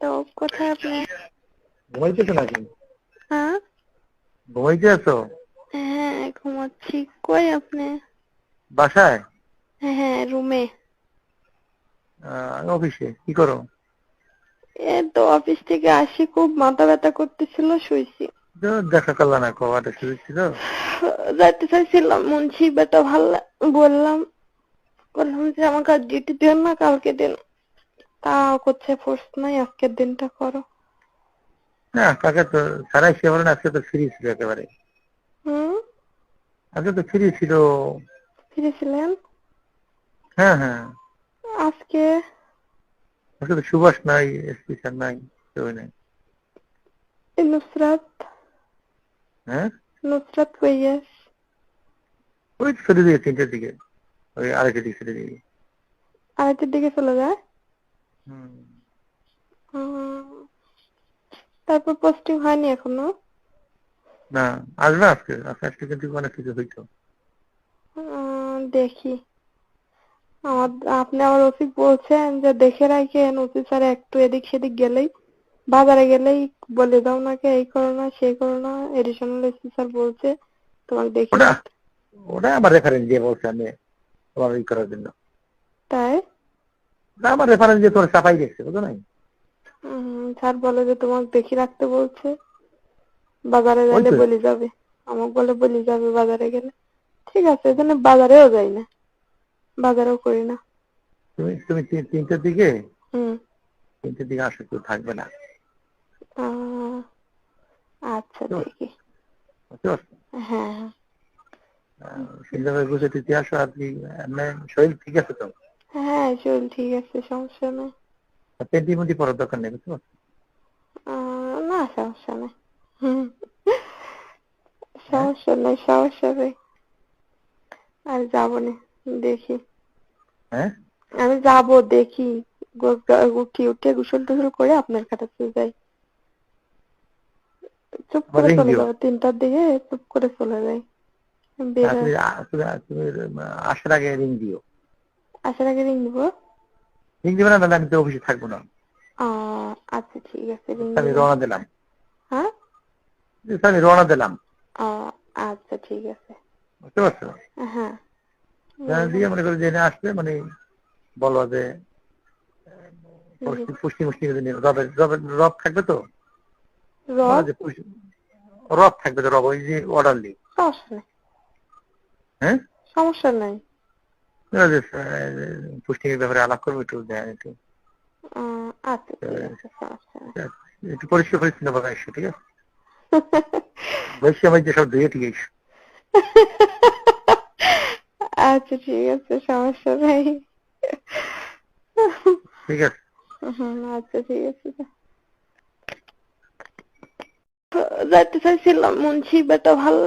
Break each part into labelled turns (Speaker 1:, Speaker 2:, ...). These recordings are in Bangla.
Speaker 1: তো কোথায় আপনি?
Speaker 2: ঘুমাইতেছো নাকি?
Speaker 1: হ্যাঁ?
Speaker 2: ঘুমাইতে আছো?
Speaker 1: হ্যাঁ ঘুমাচ্ছি। কই আপনি?
Speaker 2: বাসায়?
Speaker 1: হ্যাঁ হ্যাঁ রুমে
Speaker 2: অফিসে। কি করো?
Speaker 1: এই তো অফিস থেকে আসি খুব মাথা ব্যথা করতেছিল শুইছি।
Speaker 2: দেখা করলা না কবাটা শুরু ছিল
Speaker 1: যাইতে চাইছিলাম মুন্সি বেটা ভাল্লা বললাম বললাম যে আমাকে আর ডিউটি দিও না কালকে দিন। তা করছে ফোর্স নাই আজকের দিনটা করো।
Speaker 2: না কাকে তো সারাই সে বলেন আজকে তো ফ্রি ছিল একেবারে।
Speaker 1: হুম?
Speaker 2: আজকে তো ফ্রি ছিল।
Speaker 1: ফ্রি ছিলেন?
Speaker 2: হ্যাঁ হ্যাঁ।
Speaker 1: আজকে?
Speaker 2: আজকে তো সুভাষ নাই এসপি স্যার নাই কেউ নাই।
Speaker 1: নুসরাত?
Speaker 2: হ্যাঁ?
Speaker 1: নুসরাত কইয়াস
Speaker 2: ওই তো ছুটি দিকে তিনটের দিকে। ওই আড়াইটের দিকে ছুটি দিকে
Speaker 1: আড়াইটার দিকে চলে যায়। তারপর পোস্টিং হয়নি এখনও?
Speaker 2: না আসবে আজকে। আজকে আজকে কিন্তু অনেক কিছু হইতো।
Speaker 1: দেখি। আমার আপনি আবার অফিস বলছেন যে দেখে রাখেন অফিস স্যার একটু এদিক সেদিক গেলেই। বাজারে গেলেই বলে দাও নাকি এই করো না সেই করো না। এডিশনাল এসপি স্যার বলছে তোমাকে দেখে
Speaker 2: ওটা ওটা আমার রেফারেন্স দিয়ে বলছে আমি তোমার ই করার জন্য।
Speaker 1: তাই?
Speaker 2: না আমার রেফারেন্স দিয়ে তোর চাপাই দেখছে বুঝো নাই?
Speaker 1: স্যার বলে যে তোমাকে দেখে রাখতে বলছে। বাজারে গেলে। বলে যাবে। আমাকে বলে বলে যাবে বাজারে গেলে। ঠিক আছে এজন্য বাজারেও যাই না। বাজারেও করি না।
Speaker 2: তুমি তুমি তিন- তিনটের দিকে?
Speaker 1: হুম।
Speaker 2: তিনটের দিকে আসো কেউ থাকবে না।
Speaker 1: আচ্ছা। দেখি হ্যাঁ। হ্যাঁ
Speaker 2: সুন্দরভাবে বুঝে দিতে আসো আর কি শরীর ঠিক আছে তো?
Speaker 1: হ্যাঁ চল ঠিক আছে সমস্যা নেই।
Speaker 2: পেন্টি মুন্টি পড়ার দরকার নেই বুঝতে পারছ?
Speaker 1: না সমস্যা নেই। হুম। সমস্যা নেই সমস্যা নেই। আর যাব না দেখি।
Speaker 2: হ্যাঁ?
Speaker 1: আমি যাব দেখি। উঠি উঠে গোসল টোসল করে আপনার কাছে যাই। চুপ করে চলে যাব তিনটার দিকে চুপ করে চলে যাই। বের হয়ে-
Speaker 2: আসার আগে রিং দিও।
Speaker 1: আসার আগে রিং দিবো।
Speaker 2: রিং দিবে না তাহলে আমি তো অফিসে থাকব না।
Speaker 1: আচ্ছা ঠিক আছে রিং
Speaker 2: আমি রওনা দিলাম।
Speaker 1: হ্যাঁ?
Speaker 2: আমি রওনা দিলাম।
Speaker 1: আচ্ছা ঠিক আছে।
Speaker 2: বুঝতে পারছ?
Speaker 1: হ্যাঁ।
Speaker 2: দিয়ে মনে করো জেনে আসবে মানে বলো যে পুষ্টি পুষ্টি মুষ্টি। রবের রবের রব থাকবে তো?
Speaker 1: রব?
Speaker 2: থাকবে তো রব ওই যে অর্ডারলি
Speaker 1: সমস্যা নেই।
Speaker 2: হ্যাঁ?
Speaker 1: সমস্যা নাই।
Speaker 2: পুষ্টির ব্যাপারে আলাপ করব একটু দেন একটু।
Speaker 1: আচ্ছা ঠিক আছে
Speaker 2: একটু পরিষ্কার পরিচ্ছন্ন এসো ঠিক আছে? বলছি আমি যে সব ধুয়ে ঠিক এসো
Speaker 1: আচ্ছা ঠিক আছে সমস্যা নেই।
Speaker 2: ঠিক আছে।
Speaker 1: আচ্ছা ঠিক আছে। যাইতে চাইছিলাম মুন্সি বেটা ভালো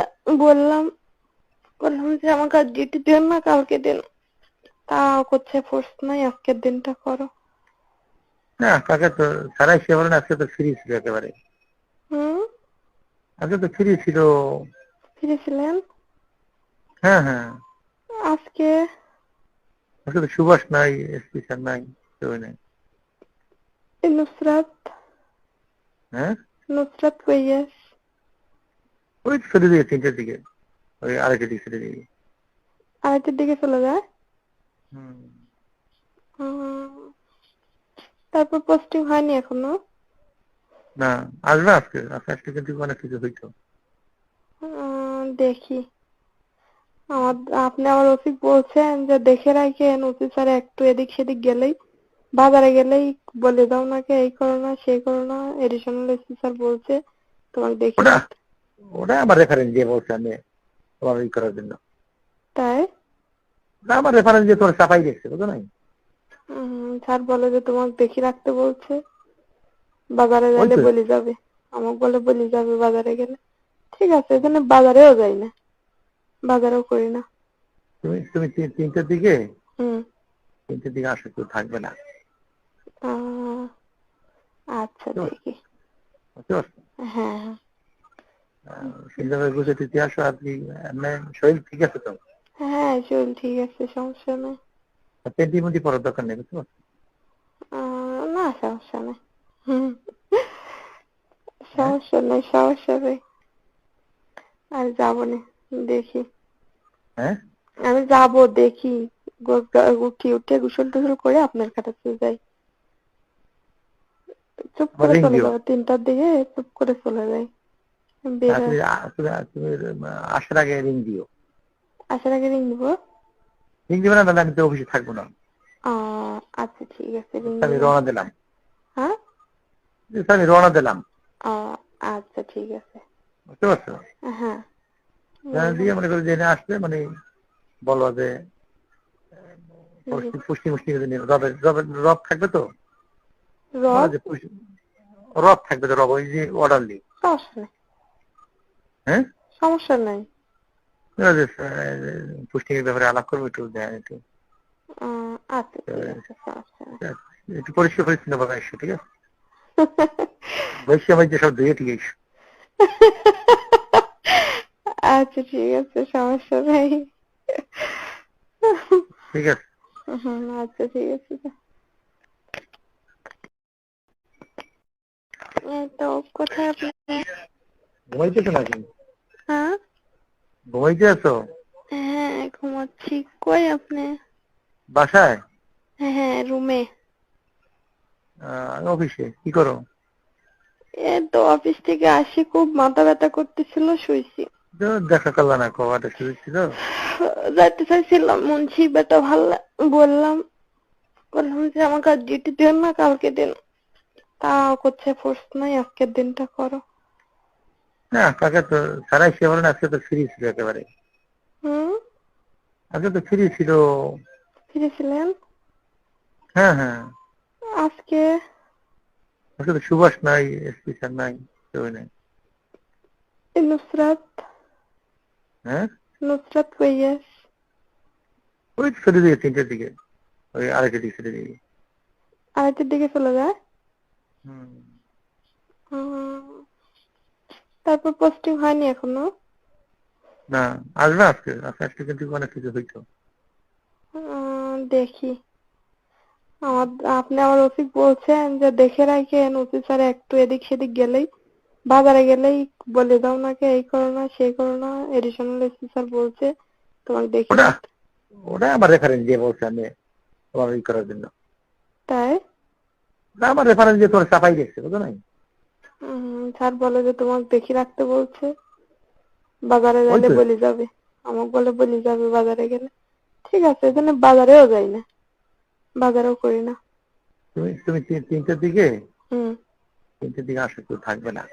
Speaker 1: বললাম বললাম যে আমাকে ডিউটি দিও না কালকে দিন। তা করছে ফোর্স নাই আজকের দিনটা করো।
Speaker 2: না কাকে তো সারাই সে বলেন আজকে তো ফ্রি ছিল একেবারে।
Speaker 1: হুম?
Speaker 2: আজকে তো ফ্রি ছিল।
Speaker 1: ফ্রি ছিলেন?
Speaker 2: হ্যাঁ হ্যাঁ।
Speaker 1: আজকে?
Speaker 2: আজকে তো সুভাষ নাই এসপি স্যার নাই কেউ নাই।
Speaker 1: নুসরাত?
Speaker 2: হ্যাঁ?
Speaker 1: নুসরাত কইয়াস
Speaker 2: ওই তো ছুটি দিকে তিনটের দিকে। ওই আড়াইটের দিকে ছুটি দিকে
Speaker 1: আড়াইটার দিকে চলে যায়। তারপর পোস্টিং হয়নি এখনও?
Speaker 2: না আসবে আজকে। আজকে কিন্তু অনেক কিছু হইতো।
Speaker 1: দেখি। আমার আপনি আবার অফিস বলছেন যে দেখে রাখেন অফিস স্যার একটু এদিক সেদিক গেলেই বাজারে গেলেই বলে দাও নাকি এই করো না সেই করো না এডিশনাল এসপি স্যার বলছে তোমাকে দেখে
Speaker 2: ওটা ওটা আমার রেফারেন্স দিয়ে বলছে আমি তোমার ই করার জন্য।
Speaker 1: তাই?
Speaker 2: না আমার রেফারেন্স দিয়ে তোর চাপাই দেখছে বুঝো নাই?
Speaker 1: স্যার বলে যে তোমাকে দেখে রাখতে বলছে। বাজারে গেলে। বলে যাবে। আমাকে বলে বলে যাবে বাজারে গেলে। ঠিক আছে এখানে বাজারেও যাই না। বাজারেও করি না।
Speaker 2: তুমি তুমি তিন- তিনটের দিকে?
Speaker 1: হুম।
Speaker 2: তিনটের দিকে আসো কেউ থাকবে না।
Speaker 1: আচ্ছা। দেখি হ্যাঁ হ্যাঁ।
Speaker 2: সুন্দরভাবে বুঝে দিতে আসো কি শরীর ঠিক আছে তো?
Speaker 1: হ্যাঁ চল ঠিক আছে সমস্যা নেই।
Speaker 2: পেন্টি মুন্টি পড়ার দরকার নেই বুঝতে পারছ?
Speaker 1: না সমস্যা নেই। সমস্যা নেই সমস্যা নেই। আর যাব না দেখি।
Speaker 2: হ্যাঁ?
Speaker 1: আমি যাব দেখি। উঠি উঠে গোসল টোসল করে আপনার কাছে যাই। চুপ করে চলে। যাব তিনটার দিকে চুপ করে চলে যাই।
Speaker 2: আসার আগে রিং দিও।
Speaker 1: আসার আগে রিং দিব।
Speaker 2: রিং দিবে না তাহলে আমি তো অফিসে থাকব না।
Speaker 1: আচ্ছা ঠিক আছে রিং
Speaker 2: আমি রওনা দিলাম।
Speaker 1: হ্যাঁ?
Speaker 2: আমি রওনা দিলাম।
Speaker 1: আচ্ছা ঠিক আছে।
Speaker 2: বুঝতে পারছ?
Speaker 1: হ্যাঁ।
Speaker 2: দিয়ে মনে করো জেনে আসলে মানে বলো যে পুষ্টি- মুষ্টি করে। রবের রবের রব থাকবে তো? বলো
Speaker 1: রব
Speaker 2: রব থাকবে তো রব ওই যে অর্ডারলি
Speaker 1: সমস্যা নেই।
Speaker 2: হ্যাঁ?
Speaker 1: সমস্যা নাই।
Speaker 2: বলো যে, আহ, পুষ্টির ব্যাপারে আলাপ করব একটু দেন একটু
Speaker 1: আহ, আচ্ছা ঠিক আছে সমস্যা নেই
Speaker 2: একটু পরিষ্কার পরিচ্ছন্ন ভাবে এসো ঠিক আছে বলছি আমার যে সব ধুয়ে ঠিক এসো
Speaker 1: আচ্ছা ঠিক আছে সমস্যা নেই
Speaker 2: ঠিক আছে
Speaker 1: হুম, আচ্ছা ঠিক আছে এই তো কোথায় আপনি
Speaker 2: ঘুমাইতে তো নাকি
Speaker 1: হ্যাঁ
Speaker 2: ঘুমাইতে আছো
Speaker 1: হ্যাঁ ঘুমাচ্ছি। কই আপনি?
Speaker 2: বাসায়?
Speaker 1: হ্যাঁ রুমে।
Speaker 2: অফিসে। কি করো?
Speaker 1: তো অফিস থেকে আসি খুব মাথা ব্যথা করতেছিল শুইছি।
Speaker 2: দেখা করলা না কবাটা শুরু ছিল
Speaker 1: যাইতে চাইছিলাম মুন্সি বেটা ভালো বললাম। বললাম যে আমাকে ডিউটি দেন না কালকে দিন। তা করছে ফোর্স নাই আজকের দিনটা করো।
Speaker 2: না কাকে তো সারাই সে বলেন আজকে তো ফ্রি ছিল একেবারে।
Speaker 1: হুম?
Speaker 2: আজকে তো ফ্রি ছিল।
Speaker 1: ফিরেছিলেন
Speaker 2: হ্যাঁ হ্যাঁ।
Speaker 1: আজকে?
Speaker 2: আজকে তো সুভাষ নাই স্পেশাল নাই কেউ নেই।
Speaker 1: নুসরাত?
Speaker 2: হ্যাঁ?
Speaker 1: নুসরাত কইয়াস
Speaker 2: ওই ছেড়ে দিয়ে তিনটের দিকে। ওই আড়াইটের দিকে ছেড়ে দিয়ে
Speaker 1: আড়াইটার দিকে চলে যায়?
Speaker 2: হুম।
Speaker 1: তারপর পোস্টিং হয়নি এখনও?
Speaker 2: না আসবে আজকে আজকে কিন্তু অনেক কিছু হইতো।
Speaker 1: দেখি। আমার আপনি আমার রফিক বলছেন যে দেখে রাখেন ওসি স্যার একটু এদিক সেদিক গেলেই বাজারে গেলেই বলে দাও নাকি এই করো না সেই করো না এডিশনাল এসপি স্যার বলছে তোমাকে দেখি
Speaker 2: ওটা আমার রেফারেন্স দিয়ে বলছে আমি তোমার ই করার জন্য।
Speaker 1: তাই?
Speaker 2: ওটা আমার রেফারেন্স দিয়ে তোর চাপাই দেখছে বুঝো নাই?
Speaker 1: স্যার বলে যে তোমাকে দেখে রাখতে বলছে। বাজারে গেলে। বলে যাবে। আমাকে বলে বলে যাবে বাজারে গেলে। ঠিক আছে এজন্য বাজারেও যাই না। বাজারেও করি না।
Speaker 2: তুমি তুমি তিন- তিনটের দিকে?
Speaker 1: হুম।
Speaker 2: তিনটের দিকে আসো কেউ থাকবে না।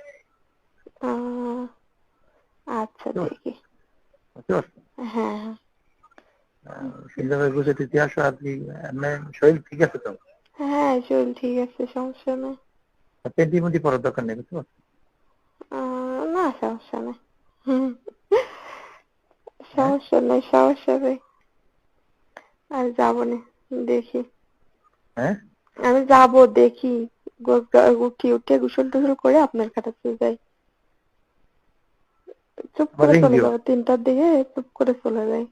Speaker 1: আচ্ছা দেখি হ্যাঁ হ্যাঁ।
Speaker 2: আহ, সুন্দরভাবে বুঝে দিতে আসো আর কি শরীর ঠিক আছে তো?
Speaker 1: হ্যাঁ চল ঠিক আছে সমস্যা নেই।
Speaker 2: পেন্টি মুন্টি পড়ার দরকার নেই বুঝতে পারছ
Speaker 1: না সমস্যা নেই। সমস্যা নেই সমস্যা নেই আর যাব না দেখি
Speaker 2: হ্যাঁ
Speaker 1: আমি যাব দেখি উঠি উঠে গোসল টোসল করে আপনার কাছে যাই চুপ করে চলে যাব তিনটার দিকে চুপ করে চলে যাই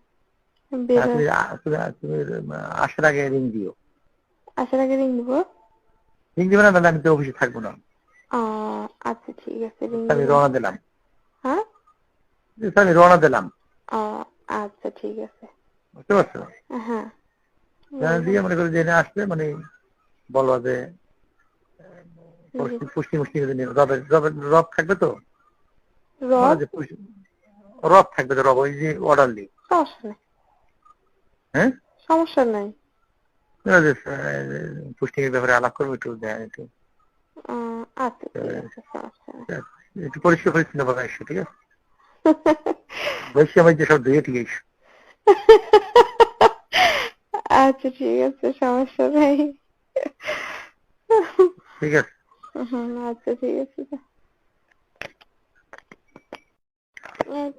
Speaker 2: আসার আগে রিং দিও
Speaker 1: আসার আগে রিং দিব
Speaker 2: রিং দিবে না তাহলে আমি তো অফিসে থাকব না।
Speaker 1: আচ্ছা ঠিক আছে
Speaker 2: আমি রওনা দিলাম।
Speaker 1: হ্যাঁ?
Speaker 2: আমি রওনা দিলাম।
Speaker 1: আচ্ছা ঠিক আছে।
Speaker 2: বুঝতে পারছ?
Speaker 1: হ্যাঁ।
Speaker 2: দিয়ে মনে করো জেনে আসলে মানে বলো যে পুষ্টি- মুষ্টি। রবের রবের রব থাকবে তো?
Speaker 1: রব?
Speaker 2: থাকবে তো রব ওই যে অর্ডারলি
Speaker 1: সমস্যা নেই।
Speaker 2: হ্যাঁ?
Speaker 1: সমস্যা নাই।
Speaker 2: পুষ্টির ব্যাপারে আলাপ করব একটু দেন একটু।
Speaker 1: আচ্ছা ঠিক আছে সমস্যা নেই
Speaker 2: একটু পরিষ্কার পরিচ্ছন্ন ভাবে এসো ঠিক আছে? বলছি আমার যে সব ধুয়ে ঠিক এসো
Speaker 1: আচ্ছা ঠিক আছে সমস্যা নেই।
Speaker 2: ঠিক আছে।
Speaker 1: আচ্ছা ঠিক আছে।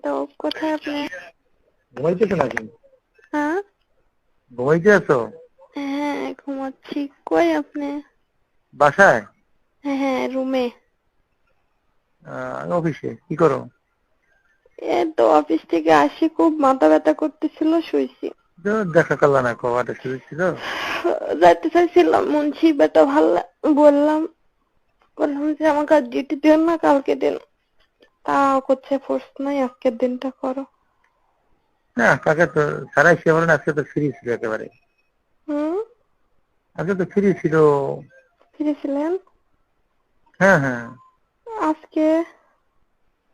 Speaker 1: তো কোথায় আপনি?
Speaker 2: ঘুমাইতে তো নাকি?
Speaker 1: হ্যাঁ?
Speaker 2: ঘুমাইতে আছো?
Speaker 1: হ্যাঁ ঘুমাচ্ছি কই আপনি?
Speaker 2: বাসায়?
Speaker 1: হ্যাঁ রুমে।
Speaker 2: আহ, অফিসে। কি করো?
Speaker 1: এই তো অফিস থেকে আসি খুব মাথা ব্যথা করতেছিল শুইছি।
Speaker 2: দেখা করলা না কবাটা শুরু ছিল
Speaker 1: যাইতে চাইছিলাম মুন্সি বেটা ভালো বললাম। বললাম যে আমাকে আর ডিউটি দেন না কালকে দিন। তাও করছে ফোর্স নাই আজকের দিনটা করো।
Speaker 2: না কাকে তো সারাই সে বলেন আজকে তো ফ্রি ছিল একেবারে।
Speaker 1: হুম?
Speaker 2: আজকে তো ফ্রি ছিল।
Speaker 1: ফ্রি ছিলেন?
Speaker 2: হ্যাঁ হ্যাঁ।
Speaker 1: আজকে?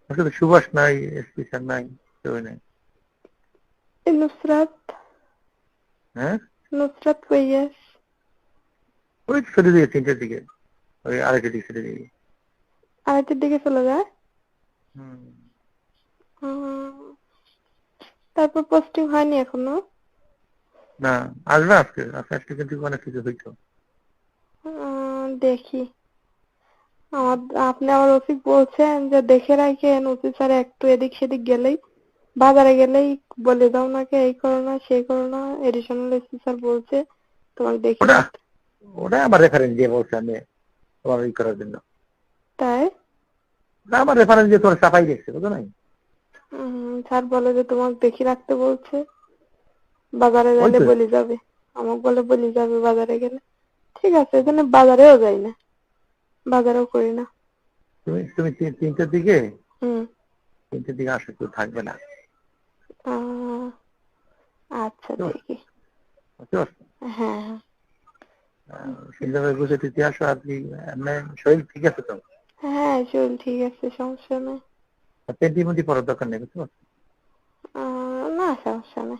Speaker 2: আজকে তো সুভাষ নাই এসপি স্যার নাই কেউ নাই।
Speaker 1: নুসরাত।
Speaker 2: হ্যাঁ?
Speaker 1: নুসরাত কইয়াস
Speaker 2: ওই চলে দিয়ে তিনটের দিকে ওই আড়াইটের দিকে চলে দিয়ে
Speaker 1: আড়াইটার দিকে চলে যায়?
Speaker 2: হুম।
Speaker 1: হুম। তারপর পোস্টিং হয়নি এখনও?
Speaker 2: না আসবে আজকে আজকে আজকে কিন্তু অনেক কিছু হইতো।
Speaker 1: দেখি। আমার আপনি আবার বলছেন যে দেখে রাখেন ওসি স্যার একটু এদিক সেদিক গেলেই বাজারে গেলেই বলে দাও নাকি এই করো না সেই করো না এডিশনাল স্যার বলছে তোমাকে দেখে
Speaker 2: ওটা আমার রেফারেন্স দিয়ে বলছে আমি তোমার ই করার জন্য।
Speaker 1: তাই?
Speaker 2: না আমার রেফারেন্স দিয়ে চাপাই দেখছে বুঝো নাই?
Speaker 1: স্যার বলে যে তোমাকে দেখে রাখতে বলছে। বাজারে গেলে বলি যাবে। আমাকে বলে বলি যাবে বাজারে গেলে। ঠিক আছে এখানে বাজারেও যাই না। বাজারেও করি না।
Speaker 2: তুমি তুমি তিন- তিনটের দিকে?
Speaker 1: হুম।
Speaker 2: তিনটের দিকে আসো কেউ থাকবে না?
Speaker 1: আচ্ছা দেখি। হ্যাঁ হ্যাঁ।
Speaker 2: সুন্দরভাবে দিতে আসো আর শরীর ঠিক আছে তো?
Speaker 1: হ্যাঁ চল ঠিক আছে সমস্যা নেই।
Speaker 2: পেন্টি মন্টি পড়ার দরকার নেই বুঝতে পারছ?
Speaker 1: না সমস্যা নেই।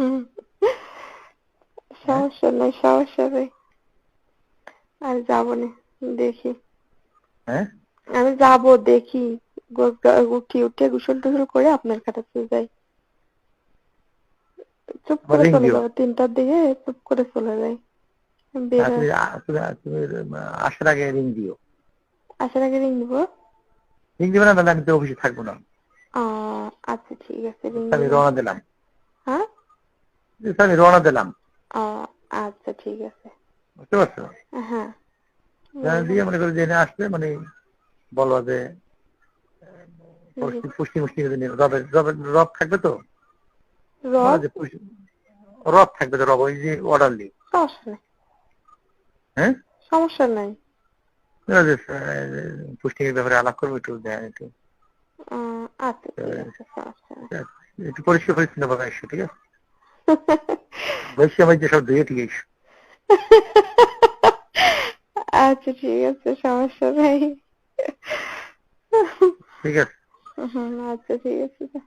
Speaker 1: সমস্যা নেই সমস্যা নেই। আর যাব না দেখি।
Speaker 2: হ্যাঁ?
Speaker 1: আমি যাব দেখি। উঠি উঠে গোসল টোসল করে আপনার কাছে যাই। চুপ করে চলে যাব তিনটার দিকে চুপ করে চলে যাই।
Speaker 2: আসার আগে রিং দিও
Speaker 1: আসার আগে রিং দিবো
Speaker 2: রিং দিবে না তাহলে আমি তো অফিসে থাকব না।
Speaker 1: আচ্ছা ঠিক আছে রিং
Speaker 2: আমি রওনা দিলাম।
Speaker 1: হ্যাঁ?
Speaker 2: আমি রওনা দিলাম।
Speaker 1: আচ্ছা ঠিক আছে।
Speaker 2: বুঝতে পারছ?
Speaker 1: হ্যাঁ।
Speaker 2: দিয়ে মনে করো জেনে আসলে মানে বলবা যে পুষ্টি মুষ্টি রবের রবের রব থাকবে তো?
Speaker 1: রব?
Speaker 2: রব থাকবে তো রব ওই যে অর্ডারলি
Speaker 1: সমস্যা
Speaker 2: হ্যাঁ?
Speaker 1: সমস্যা নাই।
Speaker 2: আহ, ব্যাপারে আলাপ করব একটু দেন একটু।
Speaker 1: আচ্ছা
Speaker 2: একটু পরিষ্কার পরিচ্ছন্ন ভাবে এসো ঠিক আছে? বেশি আমার যে সব ধুয়ে দিয়েছ
Speaker 1: আচ্ছা ঠিক আছে সমস্যা নেই।
Speaker 2: ঠিক আছে।
Speaker 1: আচ্ছা ঠিক আছে।